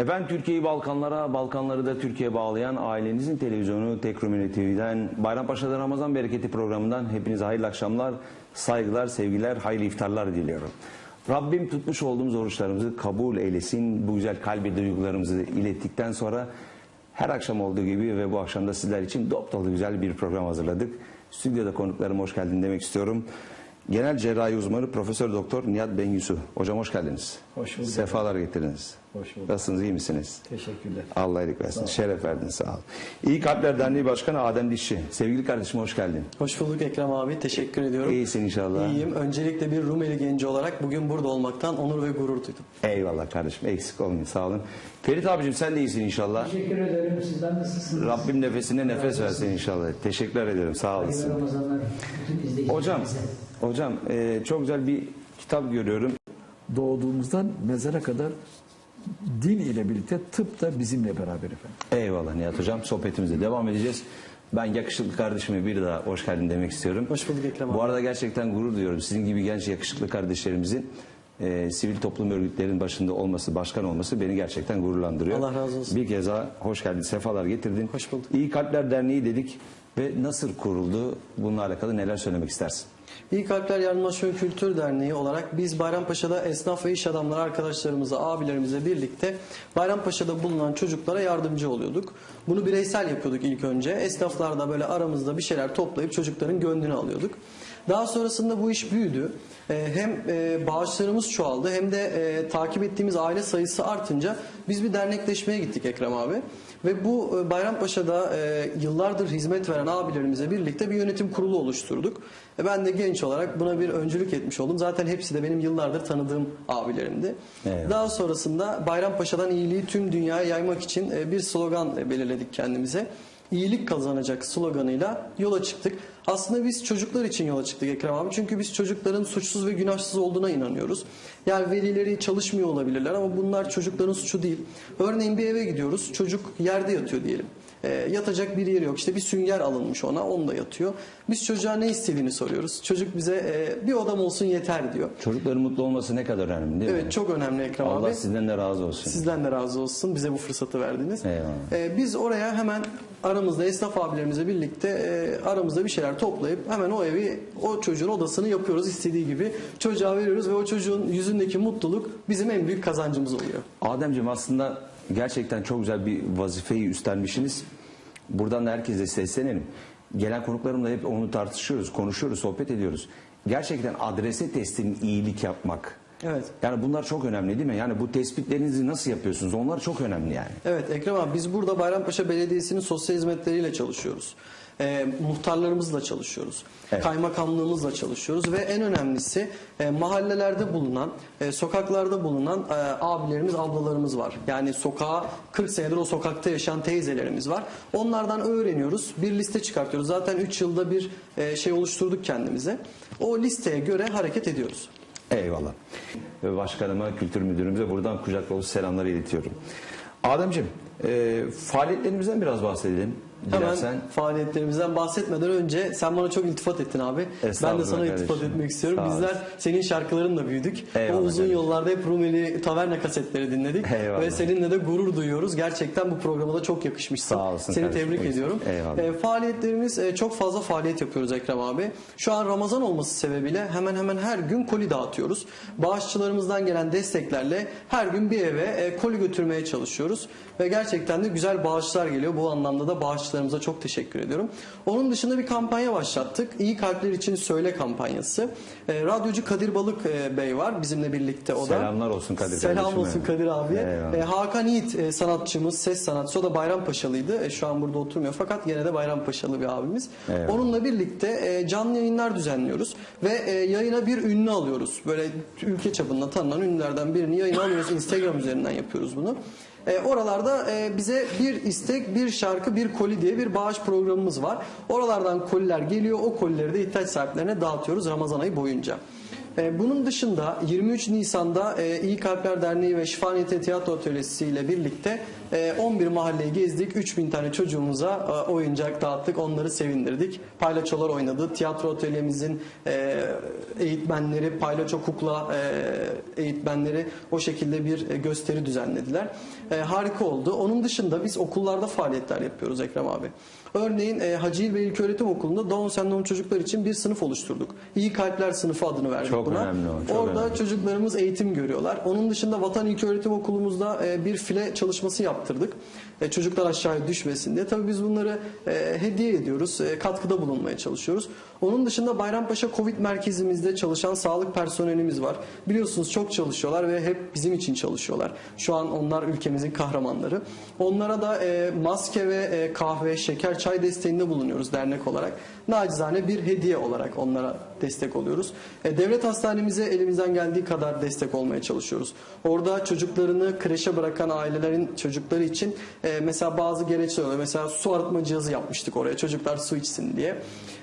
Efendim Türkiye'yi Balkanlara, Balkanları da Türkiye'ye bağlayan ailenizin televizyonu Tekrümeli TV'den Bayrampaşa'da Ramazan Bereketi programından hepinize hayırlı akşamlar, saygılar, sevgiler, hayırlı iftarlar diliyorum. Rabbim tutmuş olduğumuz oruçlarımızı kabul eylesin. Bu güzel kalbi duygularımızı ilettikten sonra her akşam olduğu gibi ve bu akşam da sizler için dop güzel bir program hazırladık. Stüdyoda konuklarım hoş geldin demek istiyorum. Genel cerrahi uzmanı Profesör Doktor Nihat Bengüsü. Hocam hoş geldiniz. Hoş bulduk. Sefalar getirdiniz. Hoş bulduk. Nasılsınız, iyi misiniz? Teşekkürler. Allah iyilik versin. Şeref verdin sağ ol. İyi Kalpler Derneği Başkanı Adem Dişçi. Sevgili kardeşim hoş geldin. Hoş bulduk Ekrem abi. Teşekkür ediyorum. İyisin inşallah. İyiyim. Öncelikle bir Rumeli genci olarak bugün burada olmaktan onur ve gurur duydum. Eyvallah kardeşim eksik olmayın sağ olun. Ferit abicim sen de iyisin inşallah. Teşekkür ederim. Sizler nasılsınız? Rabbim nefesine nefes versin inşallah. Teşekkür ederim sağ Hayırlı olasın. Ramazanlar bütün izleyicilerimize. Hocam, hocam e, çok güzel bir kitap görüyorum. Doğduğumuzdan mezara kadar din ile birlikte tıp da bizimle beraber efendim. Eyvallah Nihat hocam sohbetimize devam edeceğiz. Ben yakışıklı kardeşime bir daha hoş geldin demek istiyorum. Hoş bulduk Ekrem Bu abi. arada gerçekten gurur duyuyorum. Sizin gibi genç yakışıklı kardeşlerimizin e, sivil toplum örgütlerinin başında olması, başkan olması beni gerçekten gururlandırıyor. Allah razı olsun. Bir kez daha hoş geldin, sefalar getirdin. Hoş bulduk. İyi Kalpler Derneği dedik ve nasıl kuruldu? Bununla alakalı neler söylemek istersin? İyi Kalpler Yardımlaşma Kültür Derneği olarak biz Bayrampaşa'da esnaf ve iş adamları arkadaşlarımızla, abilerimizle birlikte Bayrampaşa'da bulunan çocuklara yardımcı oluyorduk. Bunu bireysel yapıyorduk ilk önce. Esnaflarda böyle aramızda bir şeyler toplayıp çocukların gönlünü alıyorduk. Daha sonrasında bu iş büyüdü. Ee, Hem e, bağışlarımız çoğaldı hem de e, takip ettiğimiz aile sayısı artınca biz bir dernekleşmeye gittik Ekrem abi. Ve bu e, Bayrampaşa'da e, yıllardır hizmet veren abilerimizle birlikte bir yönetim kurulu oluşturduk. E, ben de genç olarak buna bir öncülük etmiş oldum. Zaten hepsi de benim yıllardır tanıdığım abilerimdi. Eyvallah. Daha sonrasında Bayrampaşa'dan iyiliği tüm dünyaya yaymak için e, bir slogan belirledik kendimize. İyilik kazanacak sloganıyla yola çıktık. Aslında biz çocuklar için yola çıktık Ekrem abi. Çünkü biz çocukların suçsuz ve günahsız olduğuna inanıyoruz. Yani velileri çalışmıyor olabilirler ama bunlar çocukların suçu değil. Örneğin bir eve gidiyoruz. Çocuk yerde yatıyor diyelim. E, yatacak bir yeri yok. İşte bir sünger alınmış ona. Onda yatıyor. Biz çocuğa ne istediğini soruyoruz. Çocuk bize e, bir odam olsun yeter diyor. Çocukların mutlu olması ne kadar önemli değil mi? Evet çok önemli Ekrem Allah abi. sizden de razı olsun. Sizden de razı olsun. Bize bu fırsatı verdiniz. Eyvallah. Ee, biz oraya hemen aramızda esnaf abilerimizle birlikte e, aramızda bir şeyler toplayıp hemen o evi o çocuğun odasını yapıyoruz istediği gibi. Çocuğa veriyoruz ve o çocuğun yüzündeki mutluluk bizim en büyük kazancımız oluyor. Ademciğim aslında gerçekten çok güzel bir vazifeyi üstlenmişsiniz. Buradan da herkese seslenelim. Gelen konuklarımla hep onu tartışıyoruz, konuşuyoruz, sohbet ediyoruz. Gerçekten adrese teslim iyilik yapmak. Evet. Yani bunlar çok önemli değil mi? Yani bu tespitlerinizi nasıl yapıyorsunuz? Onlar çok önemli yani. Evet Ekrem abi biz burada Bayrampaşa Belediyesi'nin sosyal hizmetleriyle çalışıyoruz. Ee, muhtarlarımızla çalışıyoruz. Evet. Kaymakamlığımızla çalışıyoruz ve en önemlisi e, mahallelerde bulunan, e, sokaklarda bulunan e, abilerimiz, ablalarımız var. Yani sokağa 40 senedir o sokakta yaşayan teyzelerimiz var. Onlardan öğreniyoruz. Bir liste çıkartıyoruz. Zaten 3 yılda bir e, şey oluşturduk kendimize. O listeye göre hareket ediyoruz. Eyvallah. Başkanıma, kültür müdürümüze buradan kucak dolusu selamları iletiyorum. Ademciğim, e, faaliyetlerimizden biraz bahsedelim. Dilersen. Hemen faaliyetlerimizden bahsetmeden önce sen bana çok iltifat ettin abi. Ben de sana iltifat kardeşim. etmek istiyorum. Sağ. Bizler senin şarkılarınla büyüdük. Eyvallah o uzun kardeşim. yollarda hep Rumeli Taverna kasetleri dinledik. Eyvallah. Ve seninle de gurur duyuyoruz. Gerçekten bu programa da çok yakışmışsın. Sağ olasın Seni kardeşim. tebrik ediyorum. Eyvallah. E, faaliyetlerimiz e, çok fazla faaliyet yapıyoruz Ekrem abi. Şu an Ramazan olması sebebiyle hemen hemen her gün koli dağıtıyoruz. Bağışçılarımızdan gelen desteklerle her gün bir eve e, koli götürmeye çalışıyoruz. Ve gerçekten de güzel bağışlar geliyor. Bu anlamda da bağışçılarımıza çok teşekkür ediyorum. Onun dışında bir kampanya başlattık. İyi Kalpler için Söyle kampanyası. E, radyocu Kadir Balık e, Bey var bizimle birlikte o da. Selamlar olsun Kadir Selam kardeşime. olsun Kadir abi. E, Hakan Yiğit e, sanatçımız, ses sanatçısı. O da Bayrampaşalıydı. E, şu an burada oturmuyor fakat yine de Bayrampaşalı bir abimiz. Eyvallah. Onunla birlikte e, canlı yayınlar düzenliyoruz ve e, yayına bir ünlü alıyoruz. Böyle ülke çapında tanınan ünlülerden birini yayına alıyoruz. Instagram üzerinden yapıyoruz bunu. E, oralarda e, bize bir istek, bir şarkı, bir koli diye bir bağış programımız var. Oralardan koliler geliyor. O kolileri de ihtiyaç sahiplerine dağıtıyoruz Ramazan ayı boyunca. E, bunun dışında 23 Nisan'da e, İyi Kalpler Derneği ve Şifa Niyeti Tiyatro Atölyesi ile birlikte 11 mahalleyi gezdik. 3000 tane çocuğumuza e, oyuncak dağıttık. Onları sevindirdik. Paylaçolar oynadı. Tiyatro atölyemizin e, eğitmenleri, paylaço kukla e, eğitmenleri o şekilde bir gösteri düzenlediler. Harika oldu. Onun dışında biz okullarda faaliyetler yapıyoruz Ekrem abi. Örneğin e, Hacı Bey İlköğretim Okulu'nda Down sendromu çocuklar için bir sınıf oluşturduk. İyi Kalpler sınıfı adını verdik Çok buna. önemli o, çok Orada önemli. çocuklarımız eğitim görüyorlar. Onun dışında Vatan İlköğretim Okulumuzda e, bir file çalışması yaptırdık. E, çocuklar aşağıya düşmesin diye. Tabii biz bunları e, hediye ediyoruz. e, katkıda bulunmaya çalışıyoruz. Onun dışında Bayrampaşa Covid merkezimizde çalışan sağlık personelimiz var. Biliyorsunuz çok çalışıyorlar ve hep bizim için çalışıyorlar. Şu an onlar ülkemizin kahramanları. Onlara da maske ve kahve, şeker, çay desteğinde bulunuyoruz dernek olarak. Nacizane bir hediye olarak onlara destek oluyoruz. Devlet hastanemize elimizden geldiği kadar destek olmaya çalışıyoruz. Orada çocuklarını kreşe bırakan ailelerin çocukları için mesela bazı gereçler oluyor. Mesela su arıtma cihazı yapmıştık oraya çocuklar su içsin diye.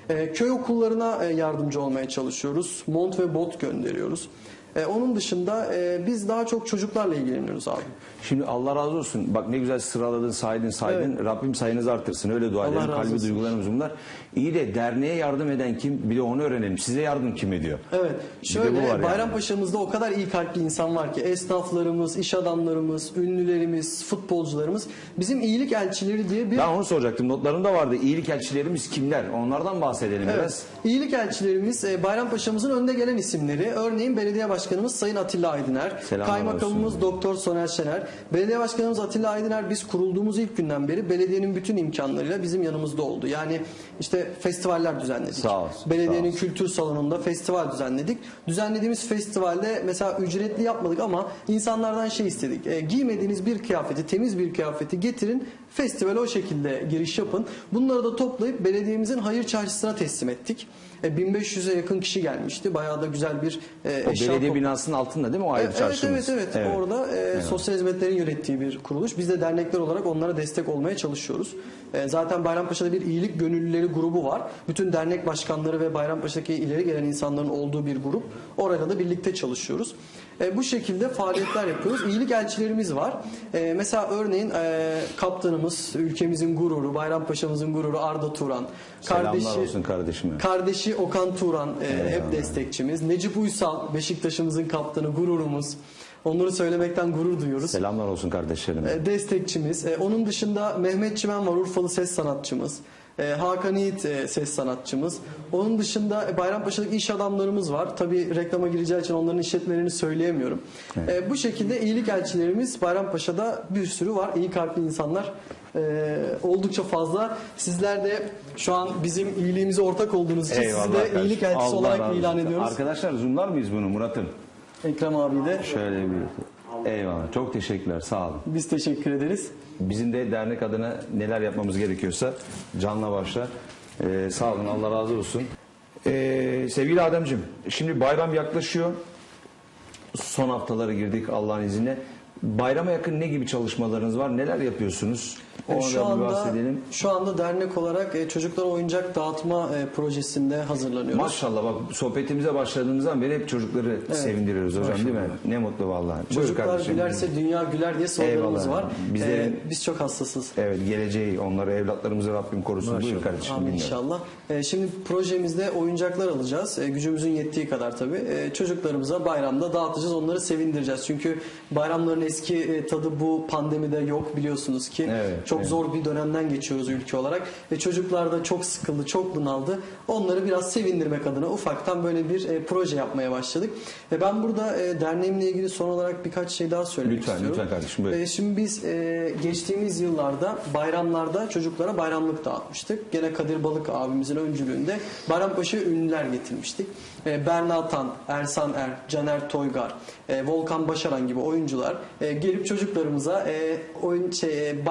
E, köy okullarına e, yardımcı olmaya çalışıyoruz. Mont ve bot gönderiyoruz. E, onun dışında e, biz daha çok çocuklarla ilgileniyoruz abi. Şimdi Allah razı olsun. Bak ne güzel sıraladın, saydın, saydın. Rabbim sayınızı artırsın. Öyle dua edelim. Kalbi duygularımız bunlar. İyi de derneğe yardım eden kim? Bir de onu öğrenelim. Size yardım kim ediyor? Evet. Şöyle var yani. Bayrampaşa'mızda o kadar iyi kalpli insan var ki esnaflarımız, iş adamlarımız, ünlülerimiz, futbolcularımız bizim iyilik elçileri diye bir Ben onu soracaktım. Notlarımda vardı. İyilik elçilerimiz kimler? Onlardan bahsedelim Evet. biraz. İyilik elçilerimiz e, Bayrampaşa'mızın önde gelen isimleri. Örneğin belediye başkanımız Sayın Atilla Aydıner, Selamlar kaymakamımız olsun. Doktor Soner Şener, belediye başkanımız Atilla Aydıner biz kurulduğumuz ilk günden beri belediyenin bütün imkanlarıyla bizim yanımızda oldu. Yani işte festivaller düzenledik. Sağ olsun, Belediyenin sağ olsun. kültür salonunda festival düzenledik. Düzenlediğimiz festivalde mesela ücretli yapmadık ama insanlardan şey istedik. E, giymediğiniz bir kıyafeti, temiz bir kıyafeti getirin. Festivale o şekilde giriş yapın. Bunları da toplayıp belediyemizin hayır çarşısına teslim ettik. E, 1500'e yakın kişi gelmişti. Bayağı da güzel bir e, eşya belediye topla- binasının altında değil mi o ayrı Evet, çarşımız? evet evet Orada e, sosyal hizmetlerin yönettiği bir kuruluş. Biz de dernekler olarak onlara destek olmaya çalışıyoruz. E, zaten Bayrampaşa'da bir iyilik gönüllüleri grubu var. Bütün dernek başkanları ve Bayrampaşa'daki ileri gelen insanların olduğu bir grup. Orada da birlikte çalışıyoruz. E, bu şekilde faaliyetler yapıyoruz. İyilik elçilerimiz var. E, mesela örneğin e, kaptanımız, ülkemizin gururu, Bayrampaşa'mızın gururu Arda Turan. Selamlar olsun kardeşime. Kardeşi Okan Turan e, hep destekçimiz. Necip Uysal Beşiktaş'ımızın kaptanı, gururumuz. Onları söylemekten gurur duyuyoruz. Selamlar olsun kardeşlerim. E, destekçimiz. E, onun dışında Mehmet Çimen var Urfalı ses sanatçımız. E, Hakan Yiğit e, ses sanatçımız. Onun dışında e, Bayrampaşa'daki iş adamlarımız var. Tabii reklama gireceği için onların işletmelerini söyleyemiyorum. E, bu şekilde iyilik elçilerimiz Bayrampaşa'da bir sürü var. İyi kalpli insanlar e, oldukça fazla. Sizler de şu an bizim iyiliğimize ortak olduğunuz için sizi de iyilik elçisi olarak ilan ediyoruz. Arkadaşlar zoomlar mıyız bunu Murat'ım? Ekrem abi de Şöyle bir... Eyvallah. Çok teşekkürler. Sağ olun. biz teşekkür ederiz. Bizim de dernek adına neler yapmamız gerekiyorsa canla başla. Ee, sağ olun. Allah razı olsun. Ee, sevgili Ademciğim, şimdi bayram yaklaşıyor. Son haftalara girdik Allah'ın izniyle. Bayrama yakın ne gibi çalışmalarınız var? Neler yapıyorsunuz? Şu anda bahsedelim. şu anda dernek olarak e, çocuklara oyuncak dağıtma e, projesinde hazırlanıyoruz. Maşallah bak sohbetimize başladığımızdan beri hep çocukları sevindiriyoruz hocam değil mi? Ne mutlu vallahi. Çocuklar kardeşim. gülerse dünya güler diye sloganımız Eyvallah. var. Bizlerin- E, biz çok hassasız. Evet geleceği onları evlatlarımızı Rabbim korusun. Buyur kardeşim. Amin inşallah. E, şimdi projemizde oyuncaklar alacağız. E, gücümüzün yettiği kadar tabii. E, çocuklarımıza bayramda dağıtacağız. Onları sevindireceğiz. Çünkü bayramların eski e, tadı bu pandemide yok biliyorsunuz ki. Evet, çok evet. zor bir dönemden geçiyoruz ülke olarak. Ve çocuklar da çok sıkıldı, çok bunaldı. Onları biraz sevindirmek adına ufaktan böyle bir e, proje yapmaya başladık. Ve ben burada e, derneğimle ilgili son olarak birkaç şey daha söylemek Lütfen, istiyorum. lütfen kardeşim, buyurun. E, şimdi biz e, geçtiğimiz yıllarda bayramlarda çocuklara bayramlık dağıtmıştık. Gene Kadir Balık abimizin öncülüğünde Bayrampaşa ünlüler getirmiştik. E, Berna Tan, Ersan Er, Caner Toygar, e, Volkan Başaran gibi oyuncular e, gelip çocuklarımıza e, oyun şey, e,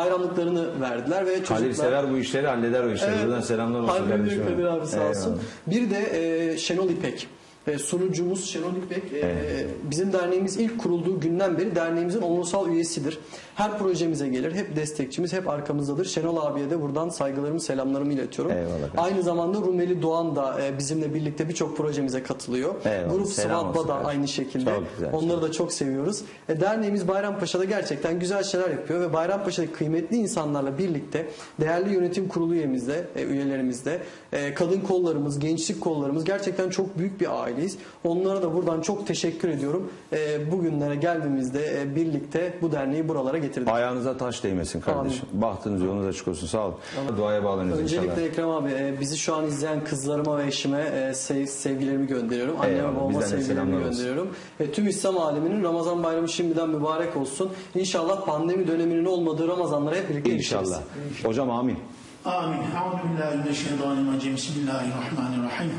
bayramlıklarını verdiler ve çocuklar Kadir sever bu işleri halleder o işleri. Buradan selamlar olsun Hallediyor kardeşim. Kadir abi sağ olsun. Eyvallah. Bir de e, Şenol İpek. E, sunucumuz Şenol İpek e, bizim derneğimiz ilk kurulduğu günden beri derneğimizin onursal üyesidir. Her projemize gelir, hep destekçimiz, hep arkamızdadır. Şenol abiye de buradan saygılarımı, selamlarımı iletiyorum. Eyvallah. Aynı zamanda Rumeli Doğan da e, bizimle birlikte birçok projemize katılıyor. Eyvallah, Grup olsun da aynı şekilde. Güzel, Onları da çok seviyoruz. E, derneğimiz Bayrampaşa'da gerçekten güzel şeyler yapıyor ve Bayrampaşa'daki kıymetli insanlarla birlikte değerli yönetim kurulu üyemizle, e, üyelerimizle, e, kadın kollarımız, gençlik kollarımız gerçekten çok büyük bir aileyiz. Onlara da buradan çok teşekkür ediyorum. E, bugünlere geldiğimizde e, birlikte bu derneği buralara getirdik. Ayağınıza taş değmesin kardeşim. Amin. Bahtınız yolunuz açık olsun. Sağ olun. Amin. Duaya bağlanırız Öncelikle inşallah. Öncelikle Ekrem abi e, bizi şu an izleyen kızlarıma ve eşime e, sevgilerimi gönderiyorum. Anneme Eyvallah. babama Bizden sevgilerimi gönderiyorum. Olsun. E, tüm İslam aleminin Ramazan bayramı şimdiden mübarek olsun. İnşallah pandemi döneminin olmadığı Ramazanlara hep birlikte İnşallah. Geçiriz. Hocam amin. Amin. Euzubillahimineşşeytanirracim. Bismillahirrahmanirrahim.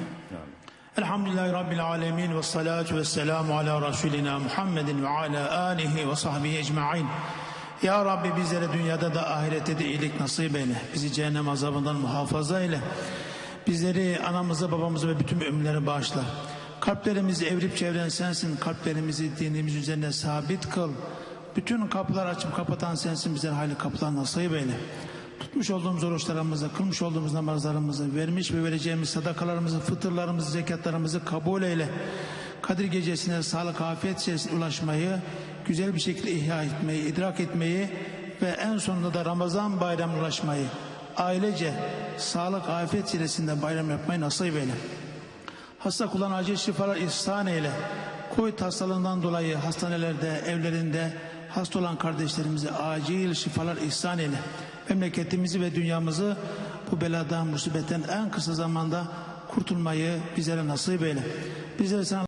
Elhamdülillahi Rabbil alemin ve salatu ve selamu ala Resulina Muhammedin ve ala alihi ve sahbihi ecma'in. Ya Rabbi bizlere dünyada da ahirette de iyilik nasip eyle. Bizi cehennem azabından muhafaza eyle. Bizleri anamızı babamızı ve bütün ümmetlere bağışla. Kalplerimizi evrip çevren sensin. Kalplerimizi dinimiz üzerine sabit kıl. Bütün kapılar açıp kapatan sensin. Bize hayırlı kapılar nasip eyle. Tutmuş olduğumuz oruçlarımızı, kılmış olduğumuz namazlarımızı, vermiş ve vereceğimiz sadakalarımızı, fıtırlarımızı, zekatlarımızı kabul eyle. Kadir gecesine sağlık, afiyet ulaşmayı, güzel bir şekilde ihya etmeyi, idrak etmeyi ve en sonunda da Ramazan bayramına ulaşmayı, ailece sağlık, afiyet içerisinde bayram yapmayı nasip eyle. Hasta kullarına acil şifalar ihsan eyle. Covid hastalığından dolayı hastanelerde, evlerinde hasta olan kardeşlerimize acil şifalar ihsan eyle. Memleketimizi ve dünyamızı bu beladan, musibetten en kısa zamanda kurtulmayı bizlere nasip eyle. Bizlere sana